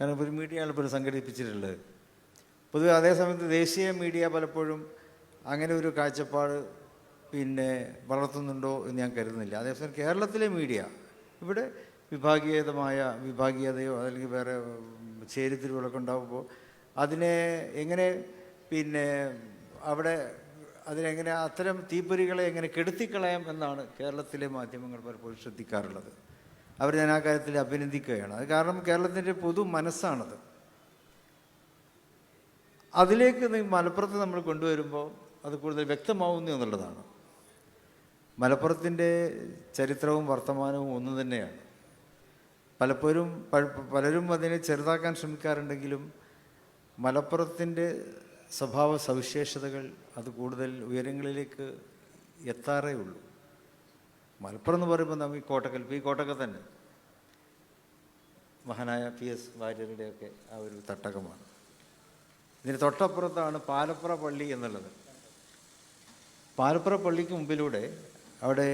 കാരണം ഒരു മീഡിയയാണ് ഇപ്പോൾ സംഘടിപ്പിച്ചിട്ടുള്ളത് പൊതുവെ അതേസമയത്ത് ദേശീയ മീഡിയ പലപ്പോഴും അങ്ങനെ ഒരു കാഴ്ചപ്പാട് പിന്നെ വളർത്തുന്നുണ്ടോ എന്ന് ഞാൻ കരുതുന്നില്ല. അതേസമയം കേരളത്തിലെ മീഡിയ ഇവിടെ വിഭാഗീയതമായ വിഭാഗീയതയോ അല്ലെങ്കിൽ വേറെ ചേരിതിരിവുകളൊക്കെ ഉണ്ടാകുമ്പോൾ അതിനെ എങ്ങനെ പിന്നെ അവിടെ അതിനെങ്ങനെ അത്തരം തീപ്പൊരികളെ എങ്ങനെ കെടുത്തിക്കളയാം എന്നാണ് കേരളത്തിലെ മാധ്യമങ്ങൾ പലപ്പോഴും ശ്രദ്ധിക്കാറുള്ളത്. അവർ ഞാൻ ആ കാര്യത്തിൽ അഭിനന്ദിക്കുകയാണ്. അത് കാരണം കേരളത്തിന്റെ പൊതു മനസ്സാണത്. അതിലേക്ക് മലപ്പുറത്ത് നമ്മൾ കൊണ്ടുവരുമ്പോൾ അത് കൂടുതൽ വ്യക്തമാവുന്നു എന്നുള്ളതാണ്. മലപ്പുറത്തിന്റെ ചരിത്രവും വർത്തമാനവും ഒന്ന് തന്നെയാണ്. പലപ്പോഴും പലരും അതിനെ ചെറുതാക്കാൻ ശ്രമിക്കാറുണ്ടെങ്കിലും മലപ്പുറത്തിന്റെ സ്വഭാവ സവിശേഷതകൾ അത് കൂടുതൽ ഉയരങ്ങളിലേക്ക് എത്താറേ ഉള്ളൂ. മലപ്പുറം എന്ന് പറയുമ്പോൾ നമുക്ക് കോട്ടക്കൽ ഈ കോട്ടക്കൽ തന്നെ. മഹാനായ പി എസ് വാര്യരുടെയൊക്കെ ആ ഒരു തട്ടകമാണ്. ഇതിന് തൊട്ടപ്പുറത്താണ് പാലപ്പുറ പള്ളി എന്നുള്ളത്. പാലപ്പുറ പള്ളിക്ക് മുമ്പിലൂടെ അവിടെ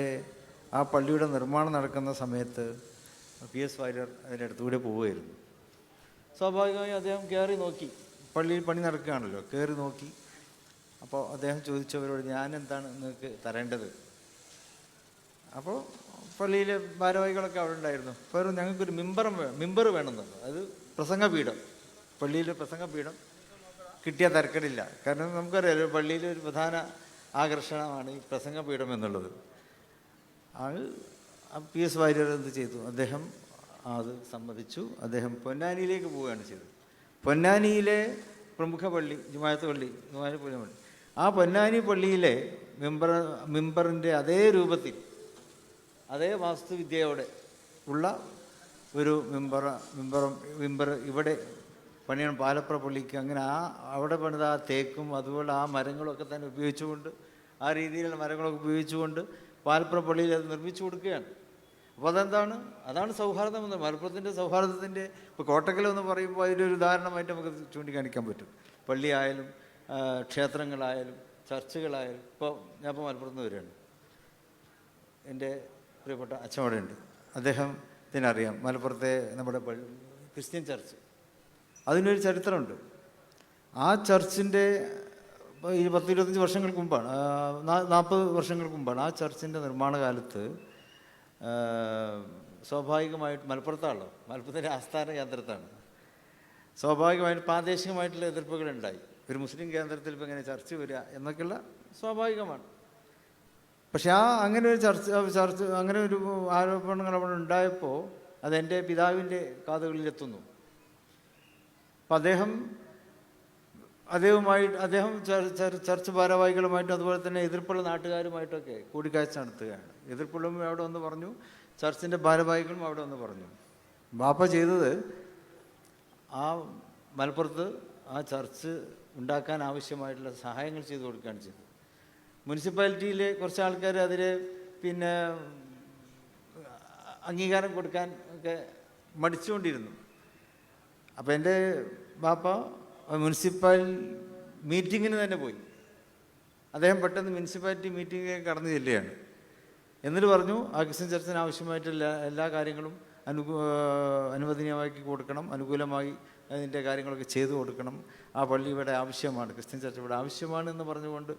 ആ പള്ളിയുടെ നിർമ്മാണം നടക്കുന്ന സമയത്ത് പി എസ് വാര്യർ അതിന്റെ അടുത്തുകൂടെ പോവുമായിരുന്നു സ്വാഭാവികമായും അദ്ദേഹം കയറി നോക്കി. പള്ളിയിൽ പണി നടക്കുകയാണല്ലോ. കയറി നോക്കി. അപ്പോൾ അദ്ദേഹം ചോദിച്ചവരോട് ഞാൻ എന്താണ് നിങ്ങൾക്ക് തരേണ്ടത്? അപ്പോൾ പള്ളിയിലെ ഭാരവാഹികളൊക്കെ അവിടെ ഉണ്ടായിരുന്നു. അപ്പോൾ ഞങ്ങൾക്കൊരു മിമ്പറും മിമ്പർ വേണമെന്നുണ്ട് അത് പ്രസംഗപീഠം. പള്ളിയിലെ പ്രസംഗപീഠം കിട്ടിയ തരക്കടില്ല. കാരണം നമുക്കറിയാം പള്ളിയിലെ ഒരു പ്രധാന ആകർഷണമാണ് ഈ പ്രസംഗപീഠം എന്നുള്ളത്. ആൾ പി എസ് വാര്യർ എന്ത് ചെയ്തു? അദ്ദേഹം അത് സമ്മതിച്ചു. അദ്ദേഹം പൊന്നാനിയിലേക്ക് പോവുകയാണ് ചെയ്തത്. പൊന്നാനിയിലെ പ്രമുഖ പള്ളി ജുമായത്ത് പള്ളി ജുമായത്ത് പള്ളി. ആ പൊന്നാനി പള്ളിയിലെ മെമ്പർ മെമ്പറിന്റെ അതേ രൂപത്തിൽ അതേ വാസ്തുവിദ്യയോടെ ഉള്ള ഒരു മെമ്പറ മെമ്പറും മെമ്പർ ഇവിടെ പണിയാണ് പാലപ്പുറ പള്ളിക്ക് അങ്ങനെ ആ അവിടെ പണിത ആ തേക്കും അതുപോലെ ആ മരങ്ങളൊക്കെ തന്നെ ഉപയോഗിച്ചുകൊണ്ട് ആ രീതിയിലുള്ള മരങ്ങളൊക്കെ ഉപയോഗിച്ചുകൊണ്ട് പാലപ്പുറ പള്ളിയിൽ അത് നിർമ്മിച്ചു കൊടുക്കുകയാണ്. അപ്പോൾ അതെന്താണ്? അതാണ് സൗഹാർദ്ദം എന്ന് മലപ്പുറത്തിന്റെ സൗഹാർദ്ദത്തിന്റെ ഇപ്പോൾ കോട്ടക്കൽ എന്ന് പറയുമ്പോൾ അതിലൊരു ഉദാഹരണമായിട്ട് നമുക്ക് ചൂണ്ടിക്കാണിക്കാൻ പറ്റും. പള്ളിയായാലും ക്ഷേത്രങ്ങളായാലും ചർച്ചുകളായാലും ഇപ്പോൾ ഞാൻ ഇപ്പോൾ മലപ്പുറത്ത് നിന്ന് വരികയാണ്. എന്റെ പ്രിയപ്പെട്ട ഉണ്ട് അദ്ദേഹത്തിനറിയാം മലപ്പുറത്തെ നമ്മുടെ ക്രിസ്ത്യൻ ചർച്ച്. അതിനൊരു ചരിത്രമുണ്ട്. ആ ചർച്ചിന്റെ ഈ പത്ത് ഇരുപത്തഞ്ച് വർഷങ്ങൾക്ക് മുമ്പാണ് നാൽപ്പത് വർഷങ്ങൾക്ക് മുമ്പാണ് ആ ചർച്ചിന്റെ നിർമ്മാണ കാലത്ത് സ്വാഭാവികമായിട്ട് മലപ്പുറത്താണല്ലോ മലപ്പുറത്തിന്റെ ആസ്ഥാന കേന്ദ്രത്താണ്. സ്വാഭാവികമായിട്ട് പ്രാദേശികമായിട്ടുള്ള എതിർപ്പുകളുണ്ടായി. ഒരു മുസ്ലിം കേന്ദ്രത്തിൽ ഇപ്പോൾ ഇങ്ങനെ ചർച്ച വരിക എന്നൊക്കെയുള്ള സ്വാഭാവികമാണ്. പക്ഷെ ആ അങ്ങനെ ഒരു ചർച്ച ചർച്ച അങ്ങനെ ഒരു ആരോപണങ്ങൾ അവിടെ ഉണ്ടായപ്പോൾ അതെന്റെ പിതാവിന്റെ കാതുകളിൽ എത്തുന്നു. അപ്പം അദ്ദേഹം അദ്ദേഹവുമായിട്ട് അദ്ദേഹം ചർ- ചർ- ചർച്ച് ഭാരവാഹികളുമായിട്ടും അതുപോലെ തന്നെ എതിർപ്പുള്ള നാട്ടുകാരുമായിട്ടൊക്കെ കൂടിക്കാഴ്ച നടത്തുകയാണ്. എതിർപ്പുള്ളവരും അവിടെ വന്ന് പറഞ്ഞു ചർച്ചിന്റെ ഭാരവാഹികളും അവിടെ വന്ന് പറഞ്ഞു. ബാപ്പ ചെയ്തത് ആ മലപ്പുറത്ത് ആ ചർച്ച് ഉണ്ടാക്കാൻ ആവശ്യമായിട്ടുള്ള സഹായങ്ങൾ ചെയ്തു കൊടുക്കുകയാണ് ചെയ്തത്. മുനിസിപ്പാലിറ്റിയിലെ കുറച്ച് ആൾക്കാർ അതിൽ പിന്നെ അംഗീകാരം കൊടുക്കാൻ ഒക്കെ മടിച്ചുകൊണ്ടിരുന്നു. അപ്പോൾ എന്റെ ബാപ്പ മുനിസിപ്പൽ മീറ്റിങ്ങിന് തന്നെ പോയി. അദ്ദേഹം പെട്ടെന്ന് മുനിസിപ്പാലിറ്റി മീറ്റിങ്ങിലേക്ക് കടന്നു ചെല്ലുകയാണ്. എന്നിട്ട് പറഞ്ഞു ആ ക്രിസ്ത്യൻ ചർച്ചിന് ആവശ്യമായിട്ടുള്ള എല്ലാ കാര്യങ്ങളും അനുകൂ അനുവദനീയമാക്കി കൊടുക്കണം അനുകൂലമായി അതിന്റെ കാര്യങ്ങളൊക്കെ ചെയ്തു കൊടുക്കണം. ആ പള്ളി ഇവിടെ ആവശ്യമാണ് ക്രിസ്ത്യൻ ചർച്ച ഇവിടെ ആവശ്യമാണ് എന്ന് പറഞ്ഞുകൊണ്ട്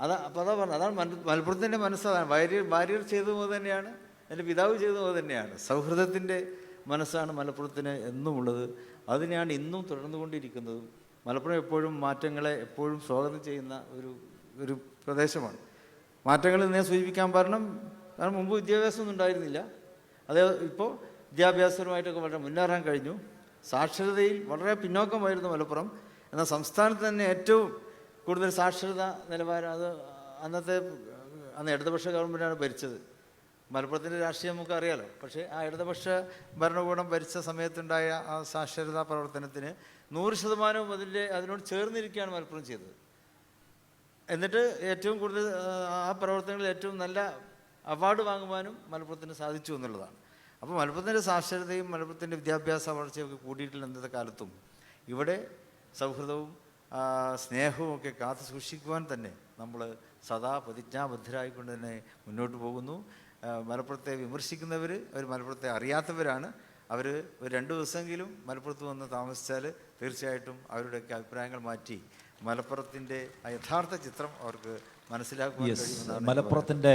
അതാ അപ്പോൾ അതാ പറഞ്ഞത്. അതാണ് മല- മലപ്പുറത്തിന്റെ മനസ്സാണ് ഭാര്യ ഭാര്യർ ചെയ്തത് പോലെ തന്നെയാണ്. എന്റെ പിതാവ് ചെയ്തത് പോലെ തന്നെയാണ്. സൗഹൃദത്തിന്റെ മനസ്സാണ് മലപ്പുറത്തിന് എന്നും ഉള്ളത്. അതിനെയാണ് ഇന്നും തുടർന്നു കൊണ്ടിരിക്കുന്നത് മലപ്പുറം എപ്പോഴും മാറ്റങ്ങളെ എപ്പോഴും സ്വാഗതം ചെയ്യുന്ന ഒരു ഒരു പ്രദേശമാണ്. മാറ്റങ്ങൾ ഞാൻ സൂചിപ്പിക്കാൻ കാരണം കാരണം മുമ്പ് വിദ്യാഭ്യാസമൊന്നും ഉണ്ടായിരുന്നില്ല. അതേ ഇപ്പോൾ വിദ്യാഭ്യാസപരമായിട്ടൊക്കെ വളരെ മുന്നേറാൻ കഴിഞ്ഞു. സാക്ഷരതയിൽ വളരെ പിന്നോക്കമായിരുന്നു മലപ്പുറം. എന്നാൽ സംസ്ഥാനത്ത് തന്നെ ഏറ്റവും കൂടുതൽ സാക്ഷരത നിലവാരം അത് അന്നത്തെ അന്ന് ഇടതുപക്ഷ ഗവൺമെന്റാണ് ഭരിച്ചത്. മലപ്പുറത്തിന്റെ രാഷ്ട്രീയം നമുക്ക് അറിയാലോ പക്ഷേ ആ ഇടതുപക്ഷ ഭരണകൂടം ഭരിച്ച സമയത്തുണ്ടായ ആ സാക്ഷരതാ പ്രവർത്തനത്തിന് നൂറ് ശതമാനവും അതിന്റെ അതിനോട് ചേർന്നിരിക്കുകയാണ് മലപ്പുറം ചെയ്തത്. എന്നിട്ട് ഏറ്റവും കൂടുതൽ ആ, പ്രവർത്തനങ്ങളിൽ ഏറ്റവും നല്ല അവാർഡ് വാങ്ങുവാനും മലപ്പുറത്തിന് സാധിച്ചു എന്നുള്ളതാണ്. അപ്പോൾ മലപ്പുറത്തിന്റെ സാക്ഷരതയും മലപ്പുറത്തിന്റെ വിദ്യാഭ്യാസ വളർച്ചയൊക്കെ കൂടിയിട്ടില്ല ഇന്നത്തെ കാലത്തും ഇവിടെ സൗഹൃദവും ആ, സ്നേഹവും ഒക്കെ കാത്തു സൂക്ഷിക്കുവാൻ തന്നെ നമ്മൾ സദാ പ്രതിജ്ഞാബദ്ധരായിക്കൊണ്ട് തന്നെ മുന്നോട്ട് പോകുന്നു. മലപ്പുറത്തെ വിമർശിക്കുന്നവർ അവർ മലപ്പുറത്തെ അറിയാത്തവരാണ്. അവർ ഒരു രണ്ട് ദിവസമെങ്കിലും മലപ്പുറത്ത് വന്ന് താമസിച്ചാൽ തീർച്ചയായിട്ടും അവരുടെയൊക്കെ അഭിപ്രായങ്ങൾ മാറ്റി മലപ്പുറത്തിന്റെ ആ യഥാർത്ഥ ചിത്രം അവർക്ക് മനസ്സിലാക്കുവാൻ കഴിയുമെന്നാണ് മലപ്പുറത്തിന്റെ